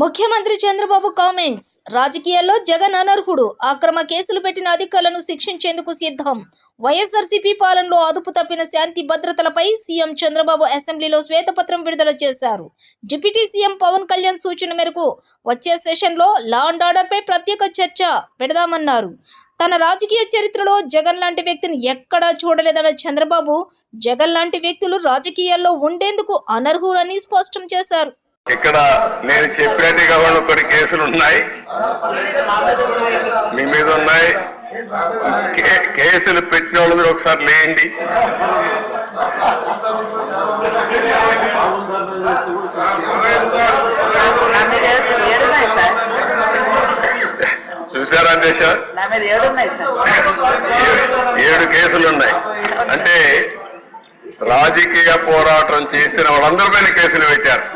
ముఖ్యమంత్రి చంద్రబాబు కామెంట్స్ రాజకీయాల్లో జగన్ అనర్హుడు. అక్రమ కేసులు పెట్టిన అధికారులను శిక్షించేందుకు సిద్ధం. వైఎస్ఆర్సీపీ పాలనలో అదుపు తప్పిన శాంతి భద్రతలపై సీఎం చంద్రబాబు అసెంబ్లీలో శ్వేతపత్రం విడుదల చేశారు. డిప్యూటీ సీఎం పవన్ కళ్యాణ్ సూచన మేరకు వచ్చే సెషన్లో లా అండ్ ఆర్డర్పై ప్రత్యేక చర్చ పెడదామన్నారు. తన రాజకీయ చరిత్రలో జగన్ లాంటి వ్యక్తిని ఎక్కడా చూడలేదన్న చంద్రబాబు జగన్ లాంటి వ్యక్తులు రాజకీయాల్లో ఉండేందుకు అనర్హులని స్పష్టం చేశారు. ఇక్కడ నేను చెప్పినట్టుగా ఉన్న కొన్ని కేసులు ఉన్నాయి. మీ మీద ఉన్నాయి. కే- కేసులు పెట్టిన వాళ్ళు ఒకసారి లేండి సార్ చూసారా దేశ ఏడు కేసులు ఉన్నాయి. అంటే రాజకీయ పోరాటం చేసిన వాళ్ళందరి పైన కేసులు పెట్టారు.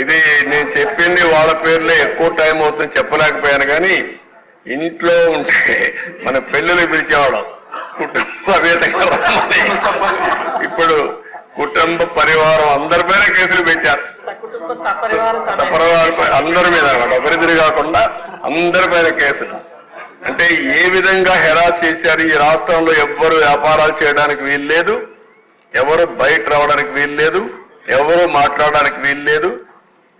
ఇది నేను చెప్పింది వాళ్ళ పేర్లే ఎక్కువ టైం అవుతుంది చెప్పలేకపోయాను కానీ ఇంట్లో ఉంటే మన పెళ్ళిని పిలిచేవాళ్ళం. కుటుంబ సమేతంగా ఇప్పుడు కుటుంబ పరివారం అందరి అందరిపైన కేసులు పెట్టారు. సపరివార అందరి మీద అన్నమాట ఒకరిద్దరు కాకుండా అందరిపైన కేసులు. అంటే ఏ విధంగా హెరాస్ చేశారు? ఈ రాష్ట్రంలో ఎవ్వరు వ్యాపారాలు చేయడానికి వీలు లేదు ఎవరు బయట రావడానికి వీలు లేదు ఎవరు మాట్లాడడానికి వీలు లేదు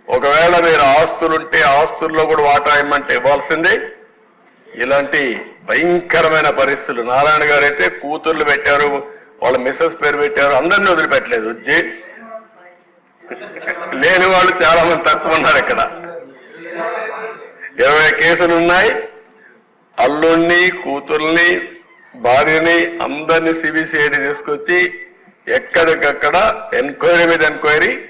ఒకవేళ మీరు ఆస్తులుంటే ఆస్తుల్లో కూడా వాటా ఇమ్మంటే ఇవ్వాల్సిందే. ఇలాంటి భయంకరమైన పరిస్థితులు. నారాయణ గారు అయితే కూతుర్లు పెట్టారు వాళ్ళ మిస్సెస్ పేరు పెట్టారు అందరినీ వదిలిపెట్టలేదు. జే- లేని వాళ్ళు చాలా మంది తక్కువ ఉన్నారు ఇక్కడ. ఇరవై కేసులు ఉన్నాయి. అల్లుణ్ణి కూతుర్ని భార్యని అందరినీ సిబిసిఐడి తీసుకొచ్చి ఎక్కడికక్కడ ఎంక్వైరీ మీద ఎంక్వైరీ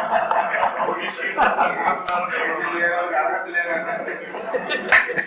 Thank you.